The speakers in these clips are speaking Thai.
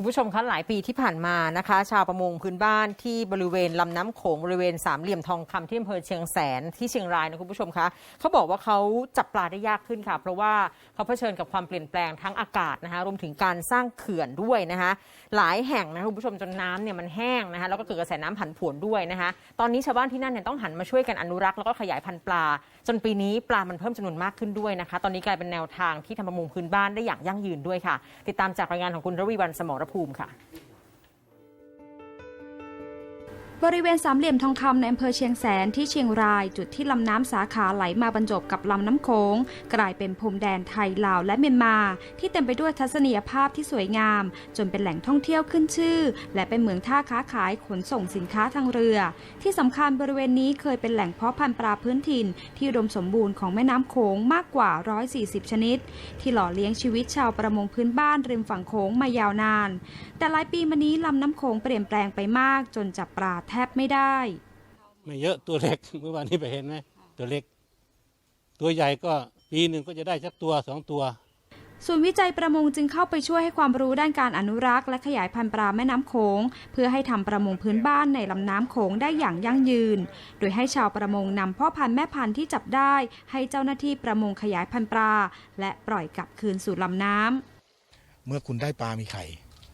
คุณผู้ชมคะหลายปีที่ผ่านมานะคะ ชาวประมงพื้นบ้านที่บริเวณลำน้ำโขงบริเวณสามเหลี่ยมทองคำที่อำเภอเชียงแสนที่เชียงรายนะคุณผู้ชมคะเขาบอกว่าเขาจับปลาได้ยากขึ้นค่ะ เพราะว่าเขาเผชิญกับความเปลี่ยนแปลงทั้งอากาศนะคะรวมถึงการสร้างเขื่อนด้วยนะคะหลายแห่งนะคุณผู้ชมจนน้ำเนี่ยมันแห้งนะคะแล้วก็เกิดกระแสน้ำผันผวนด้วยนะคะตอนนี้ชาวบ้านที่นั่นเนี่ยต้องหันมาช่วยกันอนุรักษ์แล้วก็ขยายพันธุ์ปลา จนปีนี้ปลามันเพิ่มจำนวนมากขึ้นด้วยนะคะ ตอนนี้กลายเป็นแนวทางที่ทำประมงพื้นบ้านได้อย่างยั่งยืนด้วยค่ะ ติดตามจากรายงานของคุณรวีวันสมรภูมิค่ะ บริเวณสามเหลี่ยมทองคำในอำเภอเชียงแสนที่เชียงราย จุดที่ลำน้ำสาขาไหลมาบรรจบกับลำน้ำโขงกลายเป็นพรมแดนไทยลาวและเมียนมา ที่เต็มไปด้วยทัศนียภาพที่สวยงาม จนเป็นแหล่งท่องเที่ยวขึ้นชื่อ และเป็นเหมืองท่าค้าขายขนส่งสินค้าทางเรือ ที่สำคัญบริเวณนี้เคยเป็นแหล่งเพาะพันธุ์ปลาพื้นถิ่น ที่อุดมสมบูรณ์ของแม่น้ำโขงมากกว่า 140 ชนิด ที่หล่อเลี้ยงชีวิตชาวประมงพื้นบ้านริมฝั่งโขงมายาวนาน แต่หลายปีมานี้ลำน้ำโขงเปลี่ยนแปลงไปมากจนจับปลาแทบไม่ได้ ไม่เยอะตัวเล็กเมื่อวานนี้ไปเห็นไหมตัวเล็ก ตัวใหญ่ก็ปีหนึ่งก็จะได้สักตัวสองตัวศูนย์วิจัยประมงจึงเข้าไปช่วยให้ความรู้ด้านการอนุรักษ์ และขยายพันธุ์ปลาแม่น้ำโขงเพื่อให้ทำประมงพื้นบ้านในลำน้ำโขงได้อย่างยั่งยืน โดยให้ชาวประมงนำพ่อพันธุ์แม่พันธุ์ที่จับได้ ให้เจ้าหน้าที่ประมงขยายพันธุ์ปลา และปล่อยกลับคืนสู่ลำน้ำเมื่อคุณได้ปลามีไข่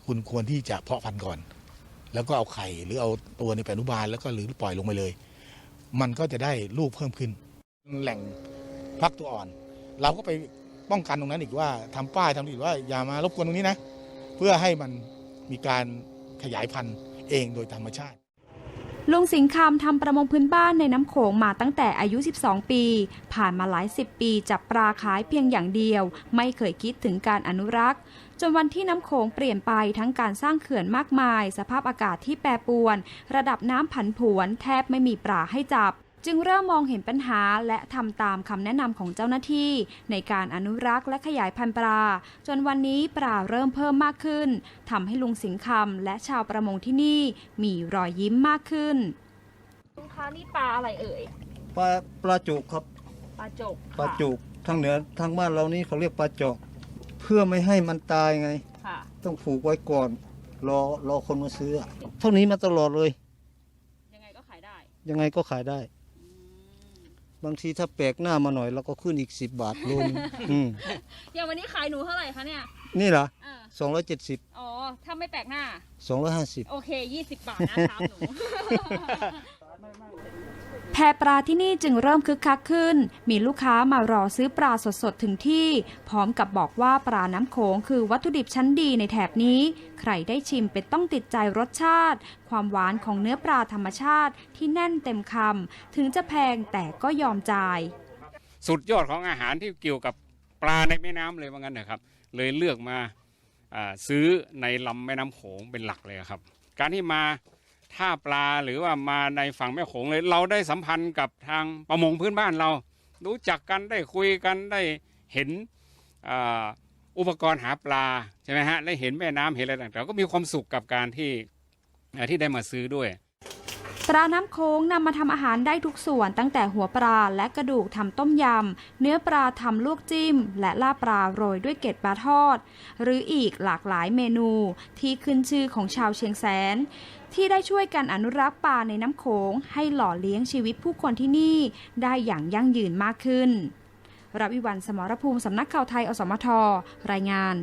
คุณควรที่จะเพาะพันธุ์ก่อน แล้วก็เอาไข่หรือเอาตัวในแปอนุบาลแล้วก็หรือปล่อยลงไปเลย มันก็จะได้ลูกเพิ่มขึ้น แหล่งพักตัวอ่อน เราก็ไปป้องกันตรงนั้นอีกว่าทำป้ายทำอีกว่าอย่ามารบกวนตรงนี้นะ เพื่อให้มันมีการขยายพันธุ์เองโดยธรรมชาติ ลุงสิงคำทำประมงพื้นบ้านในน้ำโขงมาตั้งแต่อายุ 12 ปี ผ่านมาหลายสิบปี จับปลาขายเพียงอย่างเดียว ไม่เคยคิดถึงการอนุรักษ์ จนวันที่น้ำโขงเปลี่ยนไปทั้งการสร้างเขื่อนมากมาย สภาพอากาศที่แปรปรวน ระดับน้ำผันผวน แทบไม่มีปลาให้จับ จึงเริ่มมองเห็นปัญหาและทำตามคำแนะนำของเจ้าหน้าที่ ในการอนุรักษ์และขยายพันธุ์ปลา จนวันนี้ปลาเริ่มเพิ่มมากขึ้นทำให้ลุงสิงคำและชาวประมงที่นี่มีรอยยิ้มมากขึ้นลุงคะนี่ปลาอะไรเอ่ยปลาปลาจุกครับปลาจกปลาค่ะจุกทางเหนือทางบ้านเรานี่เขาเรียกปลาจอก เพื่อไม่ให้มันตายไงค่ะต้องผูกไว้ก่อนรอรอคนมาซื้ออะเท่านี้มาตลอดเลย ยังไงก็ขายได้ ยังไงก็ขายได้ บางทีถ้าแปลกหน้ามาหน่อยเราก็ขึ้นอีกสิบบาทรวมอืมอย่างวันนี้ขายหนูเท่าไหร่คะเนี่ยนี่เหรออ่าสองร้อยเจ็ดสิบอ๋อ ถ้าไม่แปลกหน้า สองร้อยห้าสิบ โอเค 20 บาทนะชามหนู แพปลาที่นี่จึงเริ่มคึกคักขึ้น มีลูกค้ามารอซื้อปลาสดๆ ถึงที่ พร้อมกับบอกว่าปลาน้ำโขงคือวัตถุดิบชั้นดีในแถบนี้ ใครได้ชิมเป็นต้องติดใจรสชาติ ความหวานของเนื้อปลาธรรมชาติที่แน่นเต็มคำถึงจะแพงแต่ก็ยอมจ่าย สุดยอดของอาหารที่เกี่ยวกับปลาในแม่น้ำเลยว่างั้นนะครับ เลยเลือกมาอ่าซื้อในลำแม่น้ำโขงเป็นหลักเลยครับ การที่มา ท่าปลาหรือว่ามาในฝั่งแม่โขงเลย เราได้สัมพันธ์กับทางประมงพื้นบ้านเรา รู้จักกันได้คุยกันได้เห็นอุปกรณ์หาปลาใช่ไหมฮะได้เห็นแม่น้ำเห็นอะไรต่างๆก็มีความสุขกับการที่ที่ได้มาซื้อด้วย ปลาน้ำโค้งนำมาทำอาหารได้ทุกส่วนตั้งแต่หัวปลาและกระดูกทำต้มยำ เนื้อปลาทำลวกจิ้ม และล่าปลาโรยด้วยเกล็ดปลาทอด หรืออีกหลากหลายเมนูที่ขึ้นชื่อของชาวเชียงแสน ที่ได้ช่วยกันอนุรักษ์ปลาในน้ำโขงให้หล่อเลี้ยงชีวิตผู้คนที่นี่ได้อย่างยั่งยืนมากขึ้น รับวิวันสมรภูมิสำนักข่าวไทยอสมทรายงาน